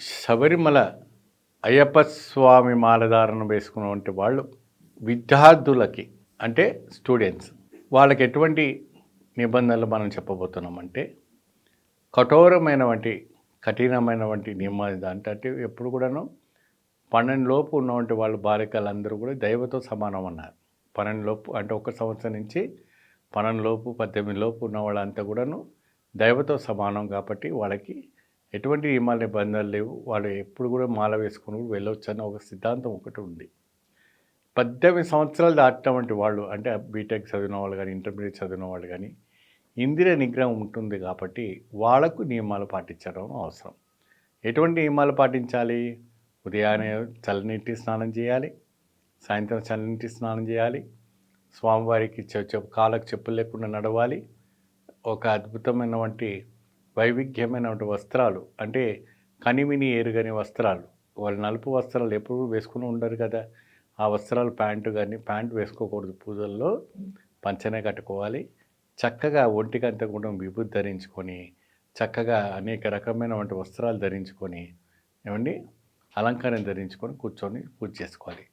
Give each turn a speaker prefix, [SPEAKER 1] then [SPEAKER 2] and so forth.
[SPEAKER 1] శబరిమల అయ్యప్ప స్వామి మాలధారణ వేసుకున్నటువంటి వాళ్ళు విద్యార్థులకి అంటే స్టూడెంట్స్ వాళ్ళకి ఎటువంటి నిబంధనలు మనం చెప్పబోతున్నామంటే కఠోరమైనటువంటి కఠినమైనటువంటి నియమాలు అంటే ఎప్పుడు కూడాను పన్నెండు లోపు ఉన్నటువంటి వాళ్ళు బాలికలందరూ కూడా దైవతో సమానం అన్నారు. పన్నెండు లోపు అంటే ఒక సంవత్సరం నుంచి పన్నెండు లోపు పద్దెనిమిది లోపు ఉన్న వాళ్ళంతా కూడాను దైవతో సమానం కాబట్టి వాళ్ళకి ఎటువంటి నియమాల నిబంధనలు లేవు. వాళ్ళు ఎప్పుడు కూడా మాల వేసుకుని కూడా వెళ్ళొచ్చు అన్న ఒక సిద్ధాంతం ఒకటి ఉంది. పద్దెనిమిది సంవత్సరాలు దాటినటువంటి వాళ్ళు అంటే బీటెక్ చదివిన వాళ్ళు కానీ ఇంటర్మీడియట్ చదివిన వాళ్ళు కానీ ఇందిర నిగ్రహం ఉంటుంది కాబట్టి వాళ్ళకు నియమాలు పాటించడం అవసరం. ఎటువంటి నియమాలు పాటించాలి? ఉదయాన్నే చల్లనీటి స్నానం చేయాలి సాయంత్రం చల్లనీటి స్నానం చేయాలి స్వామివారికి చె చె కాళ్ళకు చెప్పులు లేకుండా నడవాలి ఒక అద్భుతమైనటువంటి వైవిధ్యమైన వస్త్రాలు. అంటే కనిమిని ఎరుగని వస్త్రాలు. వాళ్ళు నలుపు వస్త్రాలు ఎప్పుడు వేసుకుని ఉండరు కదా. ఆ వస్త్రాలు ప్యాంటు కానీ ప్యాంటు వేసుకోకూడదు పూజల్లో. పంచనే కట్టుకోవాలి. చక్కగా ఒంటికంతా కూడా విభూతి ధరించుకొని చక్కగా అనేక రకమైనటువంటి వస్త్రాలు ధరించుకొని ఏమండి? అలంకారం ధరించుకొని కూర్చొని పూజ చేసుకోవాలి.